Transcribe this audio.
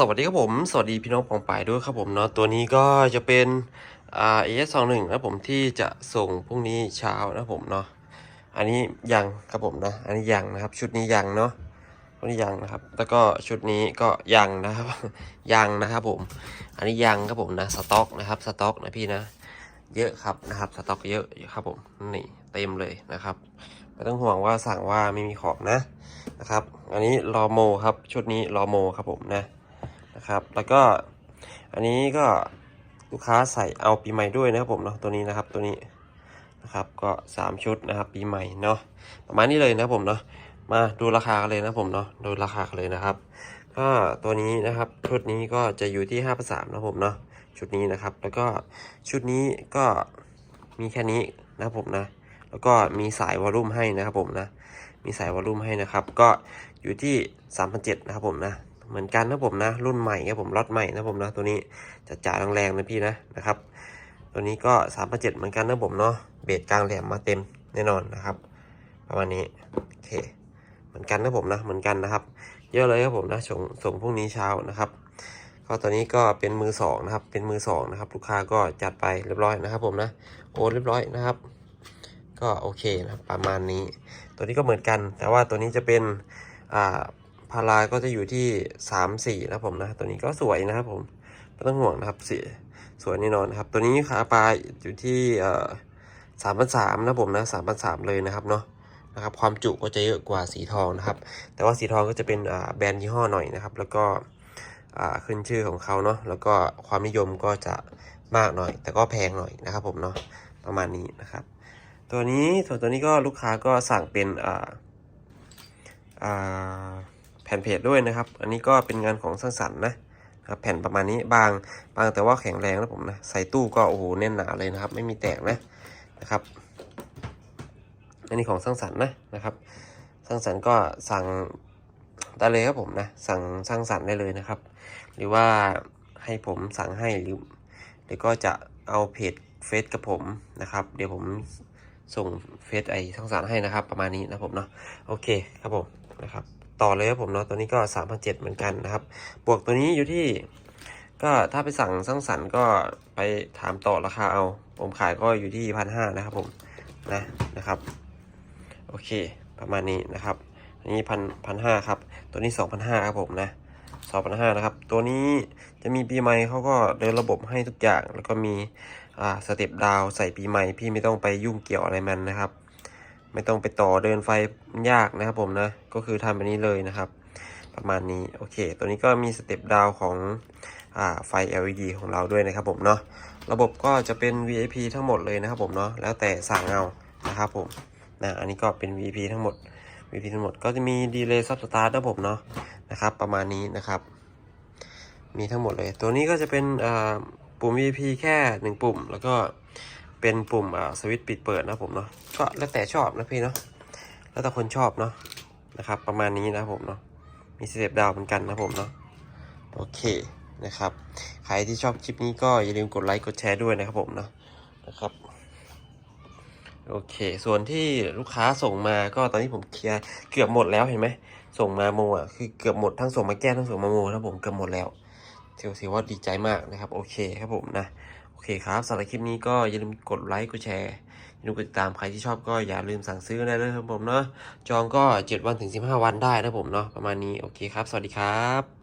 สวัสดีครับผม สวัสดีพี่น้องปองปายด้วยครับผมเนาะตัวนี้ก็จะเป็นอ่า AS 2 1นะผมที่จะส่งพรุ่งนี้เช้านะผมเนาะอันนี้ยังครับผมนะอันนี้ยังนะครับ ชุดนี้ยังเนาะชุดนี้ยังนะครับ แล้วก็ชุดนี้ก็ยังนะครับ ยังนะครับผม อันนี้ยังครับผมนะสต็อกนะครับสต็อกนะพี่นะ เยอะครับนะครับสต็อกเยอะครับผมนี่เต็มเลยนะครับไม่ต้องห่วงว่าสั่งว่าไม่มีของนะนะครับ อันนี้รอโมครับชุดนี้รอโมครับผมนะ นะครับ แล้วก็อันนี้ก็ลูกค้าใส่เอาปีใหม่ด้วยนะครับผมเนาะตัวนี้นะครับตัวนี้นะครับก็3ชุดนะครับปีใหม่เนาะประมาณนี้เลยนะครับผมเนาะมาดูราคากันเลยนะผมเนาะดูราคากันเลยนะครับก็ตัวนี้นะครับชุดนี้ก็จะอยู่ที่5ภาษานะครับผมเนาะชุดนี้นะครับ แล้วก็ชุดนี้ก็มีแค่นี้นะผมนะ แล้วก็มีสายวอลลุ่มให้นะครับผมนะมีสายวอลลุ่มให้นะครับ ก็อยู่ที่3,700 นะครับผมนะ เหมือนกันนะผมนะ รุ่นใหม่ครับผมล็อตใหม่นะผมนะตัวนี้จะจ่าแรงๆนะพี่นะนะครับ ตัวนี้ก็สามพันเจ็ดเหมือนกันนะผมเนาะเบสกลางแหลมมาเต็มแน่นอนนะครับ ประมาณนี้โอเคเหมือนกันนะผมนะเหมือนกันนะครับ เยอะเลยครับผมนะส่งส่งพรุ่งนี้เช้านะครับก็ตัวนี้ก็เป็นมือสองนะครับ เป็นมือสองนะครับ ลูกค้าก็จัดไปเรียบร้อยนะครับ ผมนะโอนเรียบร้อยนะครับ ก็โอเคนะครับประมาณนี้ ตัวนี้ก็เหมือนกัน แต่ว่าตัวนี้จะเป็นอ่า พาราก็จะอยู่ที่สามสี่นะผมนะตัวนี้ก็สวยนะครับผมไม่ต้องห่วงนะครับสีสวยแน่นอนครับ ตัวนี้ขาปลาอยู่ที่เอ่อสามพันสามนะผมนะสามพันสามเลยนะครับเนาะนะครับความจุก็จะเยอะกว่าสีทองนะครับ แต่ว่าสีทองก็จะเป็นแบรนด์ยี่ห้อหน่อยนะครับ แล้วก็ขึ้นชื่อของเขาเนาะแล้วก็ความนิยมก็จะมากหน่อย แต่ก็แพงหน่อยนะครับผมเนาะประมาณนี้นะครับ ตัวนี้ส่วนตัวนี้ก็ลูกค้าก็สั่งเป็นอ่าอ่า ผ่นเพจด้วยนะครับ อันนี้ก็เป็นงานของสร้างสรรค์นะครับแผ่นประมาณนี้บางบางแต่ว่าแข็งแรงนะผมนะใส่ตู้ก็โอ้โหแน่นหนาเลยนะครับ ไม่มีแตกนะนะครับ อันนี้ของสร้างสรรค์นะนะครับ สร้างสรรค์ก็สั่งได้เลยครับผมนะสั่งสร้างสรรค์ได้เลยนะครับ หรือว่าให้ผมสั่งให้หรือหรือก็จะเอาเพจเฟซกับผมนะครับ เดี๋ยวผมส่งเฟซไอสร้างสรรค์ให้นะครับ ประมาณนี้นะผมเนาะโอเคครับผมนะครับ ต่อเลยครับผมเนาะตัวนี้ก็3 0 0เหมือนกันนะครับ บวกตัวนี้อยู่ที่ ก็ถ้าไปสั่งสร้างสรรค์ก็ไปถามต่อราคาเอา ผมขายก็อยู่ที่พันห้านะครับผมนะนะครับ โอเค ประมาณนี้นะครับอันนี้พันพันห้าครับ ตัวนี้สองพันห้าครับผมนะสองพันห้านะครับ ตัวนี้จะมีปีใหม่เขาก็เดินระบบให้ทุกอย่าง แล้วก็มีอ่าสเต็ปดาวใส่ปีใหม่พี่ไม่ต้องไปยุ่งเกี่ยวอะไรมันนะครับ ไม่ต้องไปต่อเดินไฟยากนะครับผมนะ ก็คือทำแบบนี้เลยนะครับ ประมาณนี้โอเค ตัวนี้ก็มีสเต็ปดาวของอไฟ LED ของเราด้วยนะครับผมเนาะระบบก็จะเป็น VIP ทั้งหมดเลยนะครับผมเนาะแล้วแต่สั่งเอานะครับผมนะอันนี้ก็เป็น VIP ทั้งหมด VIP ทั้งหมดก็จะมีดีเลย์ซับสตาร์ทนะผมเนาะนะครับ ประมาณนี้นะครับ มีทั้งหมดเลย ตัวนี้ก็จะเป็นปุ่ม VIP แค่หนึ่งปุ่ม แล้วก็ เป็นปุ่มอ่าสวิตช์ปิดเปิดนะผมเนาะก็แล้วแต่ชอบนะพี่เนาะแล้วแต่คนชอบเนาะนะครับ ประมาณนี้นะผมเนาะมีสเต็ปดาวเหมือนกันนะผมเนาะโอเคนะครับใครที่ชอบคลิปนี้ก็อย่าลืมกดไลค์กดแชร์ด้วยนะครับผมเนาะนะครับโอเค ส่วนที่ลูกค้าส่งมาก็ตอนนี้ผมเคลียร์เกือบหมดแล้วเห็นไหมส่งมาโมอะคือเกือบหมดทั้งส่งมาแก้ทั้งส่งมาโมนะผมเกือบหมดแล้ว ถือว่าดีใจมากนะครับ โอเคครับผมนะ โอเคครับสำหรับคลิปนี้ก็อย่าลืมกดไลค์กดแชร์อย่าลืมกดติดตามใครที่ชอบก็อย่าลืมสั่งซื้อได้เลยครับผมเนาะจองก็ 7 วันถึง 15 วันได้นะผมเนาะประมาณนี้โอเคครับ สวัสดีครับ